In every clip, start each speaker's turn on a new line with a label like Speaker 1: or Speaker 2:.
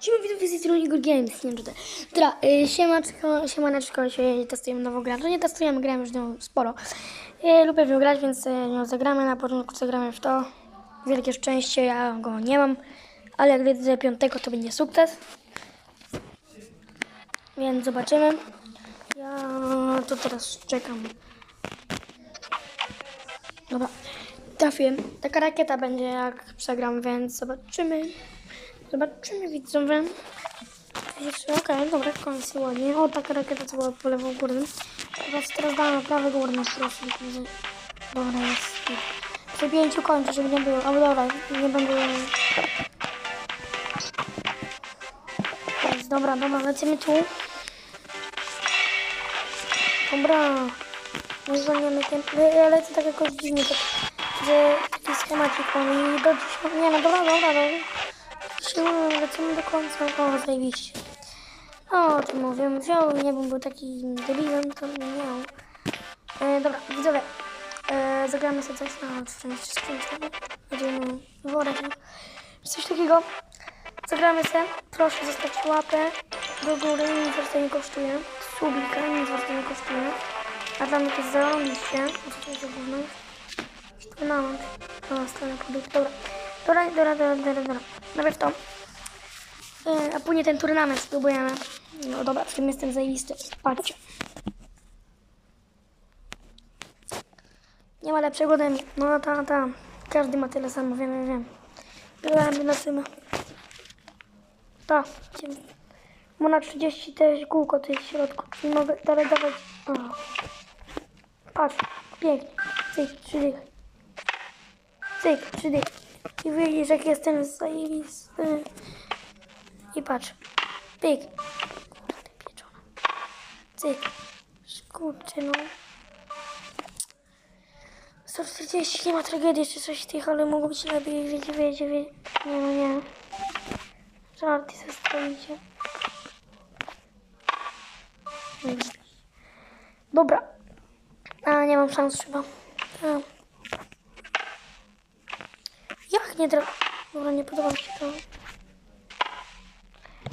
Speaker 1: Siema, witam w Zero Igor Games, nie wiem czy. Dobra, y, siemaczko, siemaneczko, się testujemy nową grę. No nie testujemy, grałem już nią sporo. Y, lubię w nią grać, więc y, nią zagramy. Na początku zagramy w to. Wielkie szczęście, ja go nie mam. Ale jak widzę piątego, to będzie sukces. Więc zobaczymy. Ja to teraz czekam. Dobra, trafiłem. Taka rakieta będzie jak przegram, więc zobaczymy. Zobaczymy widzowie. Jeszcze, Okej, dobra, koniec ładnie. O, taka rakieta co była po lewą górnym. Teraz teraz damy prawy górny, proszę. Dobra, jest. Przy pięciu kończę, żeby nie było. Ale dobra, nie będę... Jest, dobra, dobra, lecimy tu. Dobra. Zwolniamy tempo. Ja lecę tak jakoś dziwnie, tak, że taki schemacik mam i do dziesiątego... Nie no, dobra, dobra, dobra. Siłą lecimy do końca. O, zajebiście. O, o czym mówię. Wziął, nie bym był taki debilem, to nie miał. E, dobra, widzowie. E, zagramy sobie coś na szczęście skrzynkę. Będziemy worek. Coś takiego. Zagramy sobie. Proszę zostawić łapę do góry. Nic was to nie kosztuje. Subika, nic was to nie kosztuje. A dla mnie to jest zarąbiście. A co to jest za gówno? Spłynąłem na stronę produktu. Dobra. Dobra, dobra, dobra, dobra, dobra. Nawet to. E, a później ten turnament spróbujemy. No dobra, w tym jestem zajebisty. Patrzcie. Nie ma lepszego ode mnie. No ta, ta. Każdy ma tyle samo, wiem, wiem. Grałem na tym. Ta. Mu na 30 też kółko to jest w środku. Nie mogę dalej dawać. O. Patrz. Pięknie. Cyk, trzy dychy. Cyk, trzy dychy. I widzisz, jak jestem zajebisty. I patrz. Pyk. Kurde, pieczona. Cyk. Skurczy, no. 140, nie ma tragedii czy coś tych, ale mogło być lepiej, wiecie, wiecie, wiecie. Nie, no nie. Żarty ze stoicie. Dobra. A, nie mam szans chyba. A. Jak nie tra... Dobra, nie podoba mi się to.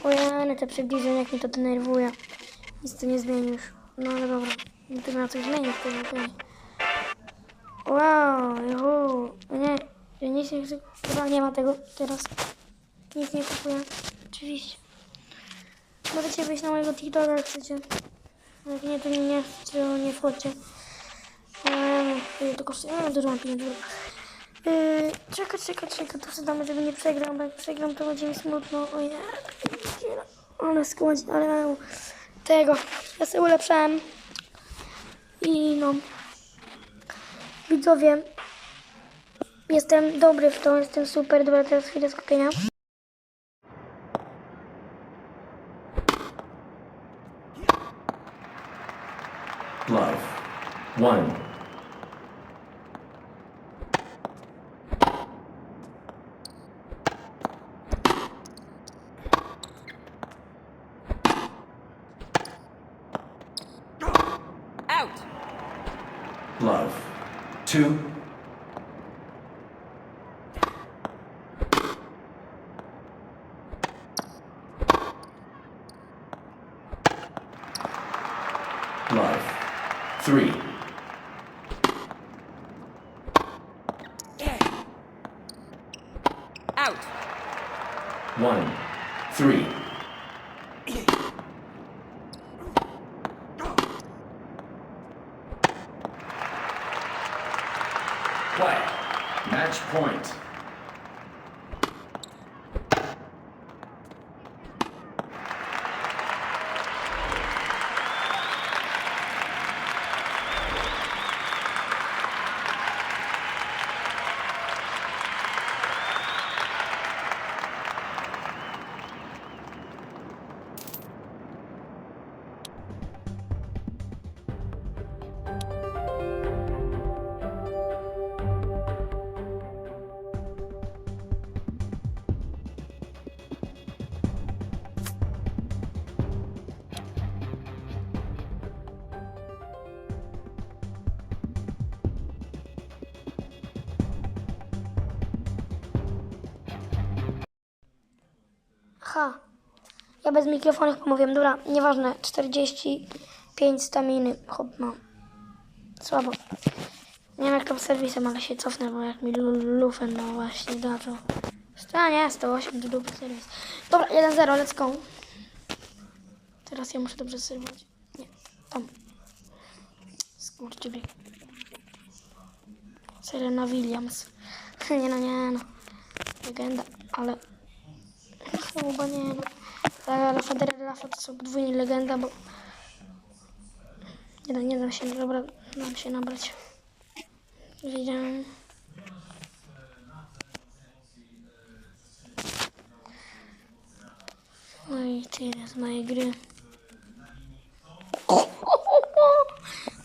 Speaker 1: Ojej, te przybliżenia, jak mnie to denerwuje. Nic to nie zmieni już. No ale dobra. Nie to na coś zmienić, to nie zmieni. Wow, juhu. Nie, ja nic nie chcę. Chyba nie ma tego teraz. Nic nie kupuję. Oczywiście. Możecie wyjść na mojego TikToka, jak chcecie. Jak nie, to nie, nie, nie wchodźcie. Eee, to kosztuje, no, dużo mam pieniędzy. Yy, czekaj, czekaj, czekaj, to damy, żeby nie przegrał, bo jak przegram, to będzie mi smutno. O nie, ale składź, ale tego, ja sobie ulepszałem. I no, widzowie, jestem dobry w to, jestem super, dobra, teraz chwilę skupienia.
Speaker 2: Love. One. Love. Two. Love. Three.
Speaker 1: Ha, Ja bez mikrofonu chyba mówiłem. Dobra, nieważne. 45 staminy. Hop, no. Słabo. Nie wiem jak to serwisem, ale się cofnę, bo jak mi lu- lufen no właśnie zaczął. A nie, 108 to dupy serwis. Dobra, 1-0, let's go. Teraz ja muszę dobrze serwować. Nie, tam. Skurczybyk. Serena Williams. Nie no, nie no. Legenda, ale... Chyba nie no. Ale Federer Rafa to są podwójnie legenda, bo... Nie, da- nie dam się, dobra, dam się nabrać. Wiedziałem. No i tyle z mojej gry.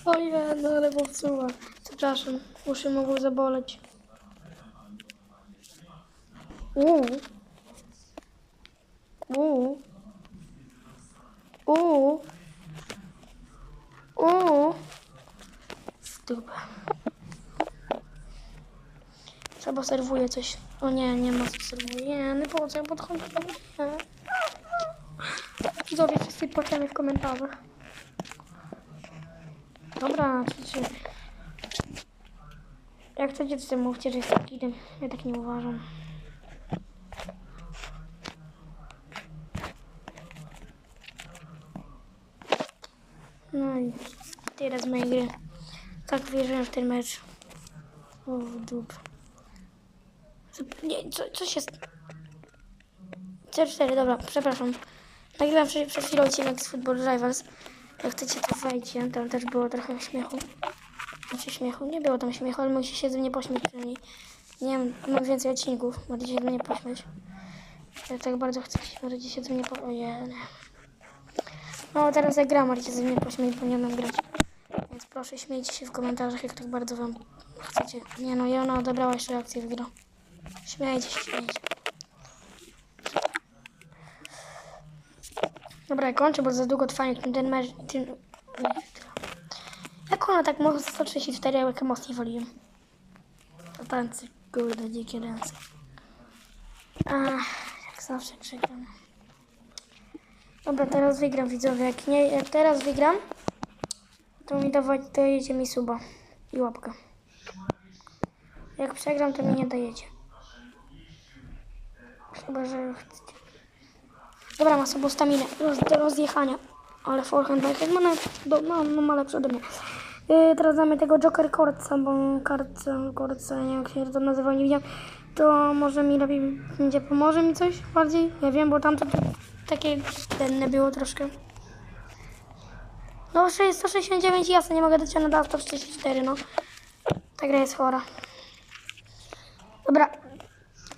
Speaker 1: Ojej, no ale popsuła. Przepraszam, uszy mogły zaboleć. Uuu. Uuu. Uuu. W dupę. Trzeba serwuje coś. O nie, nie ma serwuje. Nie, nie po co ja podchodzę. Widzowie, wszyscy płaczemy w komentarzach. Dobra, czy. Jak chcecie, to mówcie, że jestem kidem. Ja tak nie uważam. No i tyle z mojej gry. Tak wierzyłem w ten mecz. O, dup. Nie, co, co się... st- C4, dobra, przepraszam. Nagrywam przed, przed chwilą odcinek z Football Rivals. Jak chcecie, to wejdźcie. Tam też było trochę śmiechu. Znaczy śmiechu, nie było tam śmiechu, ale mogliście się ze mnie pośmiać przynajmniej. Nie wiem, mam więcej odcinków, możecie się ze mnie pośmiać. Ja tak bardzo chcę, możecie się ze mnie po... Ojej. No teraz jak gram, możecie ze mnie pośmiać, bo nie umiem grać. Więc proszę, śmiejcie się w komentarzach, jak tak bardzo wam chcecie. Nie no, i ona odebrała jeszcze akcję w grę. Śmiejcie się, śmiejcie. Dobra, ja kończę, bo za długo trwa ten, ten mecz. Ten... Jak ona tak może 134, jak ja mocniej woliłem. To tańce, kurde, dzikie ręce. Ach, jak zawsze przegram. Dobra, teraz wygram, widzowie. Jak, nie, jak teraz wygram, to mi dawać, dajecie mi suba i łapkę. Jak przegram, to mi nie dajecie. Chyba, że chcecie. Dobra, ma sobie staminę roz, do rozjechania. Ale forehand, backhand ma, na, no, no, ma lepszy ode mnie. Yy, teraz damy tego Joker Korca, bo kartce, Korca, nie wiem jak się to nazywa, nie widziałem. To może mi lepiej będzie, pomoże mi coś bardziej? Ja wiem, bo tamto to takie cenne było troszkę. No 169 jasne, nie mogę dociągnąć do 144, no. Ta gra jest chora. Dobra.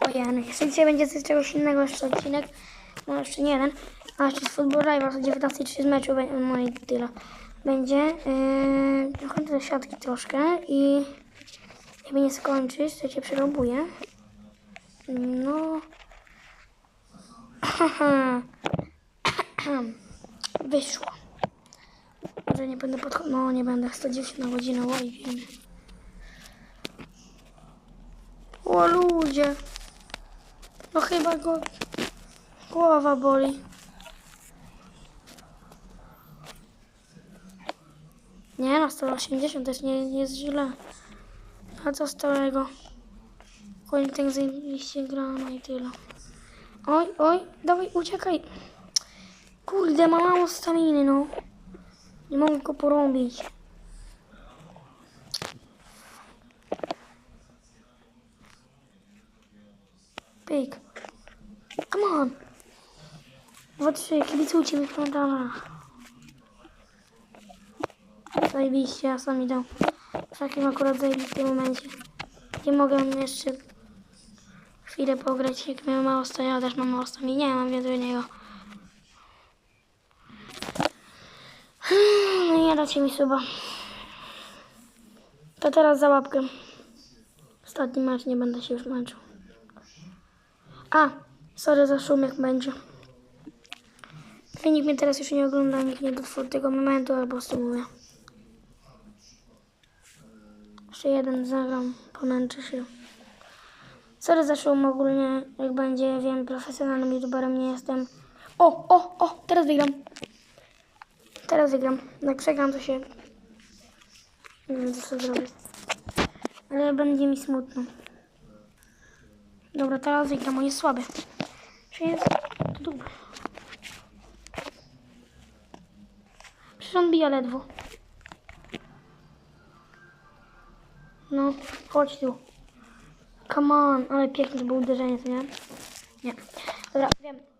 Speaker 1: Ojej, jeśli dzisiaj będzie coś czegoś innego jeszcze odcinek, no jeszcze nie jeden, a jeszcze z Football Rivals o 19.30 z meczu, no i tyle. Będzie, yy, chodzę do siatki troszkę i jakby nie skończyć, to cię przerobuję. No. Wyszło. Może nie będę podchodził. No nie będę 110 na godzinę, oj wiem. O ludzie. No chyba go głowa boli. Nie no, 180 też nie, nie jest źle. A co z tego? Koń tak zajebiście gra, no i tyle. Oj, oj, dawaj, uciekaj. Kurde, ma mało staminy, no. Nie mogę go porąbić. Pyk. Come on. Dwa, trzy, kibicujcie mi w komentarzach. Zajebiście, ja sam idę. W takim akurat zajebistym momencie. Nie mogę jeszcze chwilę pograć, jak miałem mało sta, ja też mam mało sta, nie mam więcej niego. Dacie mi suba. To teraz za łapkę. Ostatni mecz, nie będę się już męczył. A, sorry za szum, jak będzie. Nikt mnie teraz już nie ogląda, nikt nie dotrwał do tego momentu, albo sumuję. Jeszcze jeden zagram, pomęczę się. Sorry za szum ogólnie, jak będzie, wiem, profesjonalnym youtuberem nie jestem. O, o, o, teraz wygram. Teraz wygram. Jak przegram, to się... Nie wiem, co zrobię. Ale będzie mi smutno. Dobra, teraz wygram, on jest słaby. Czy jest to dobry? Przecież on bije ledwo. No, chodź tu. Come on, ale piękne to było uderzenie, co nie? Nie. Dobra, wiem.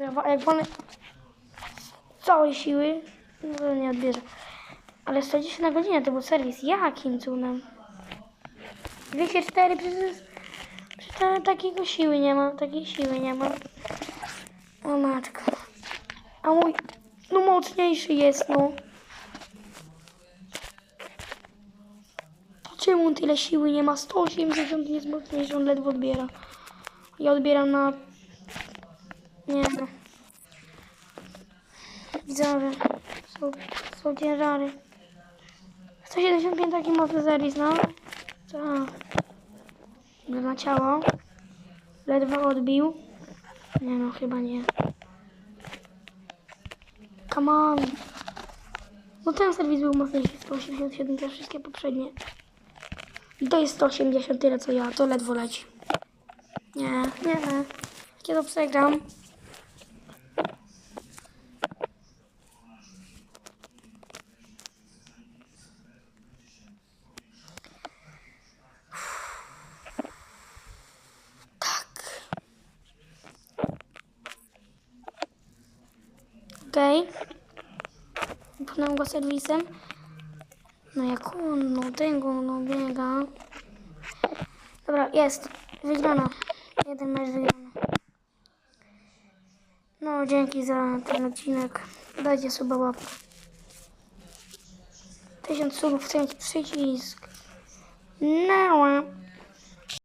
Speaker 1: Jak wolny całej siły, no to nie odbierze. Ale 110 na godzinę to był serwis. Jakim cudem? 204 przecież, przecież takiego siły nie ma, takiej siły nie ma. O matko. A mój, no mocniejszy jest, no. Czemu on tyle siły nie ma? 180 jest mocniejszy, on ledwo odbiera. Ja odbieram na... Nie. Widzowie. Są, są ciężary. 175 taki mocny serwis, no. Tak. Na ciało. Ledwo odbił. Nie no, chyba nie. Come on. No ten serwis był mocniejszy. 187 te wszystkie poprzednie. I to jest 180 tyle co ja. To ledwo leci. Nie, nie. Kiedy przegram. Okej. Pchnę go serwisem. No jak on, no tego, no biega. Dobra, jest. Wygrana. Jeden mecz wygrana. No, dzięki za ten odcinek. Dajcie suba łapkę. Tysiąc subów, chcę mieć przycisk. No.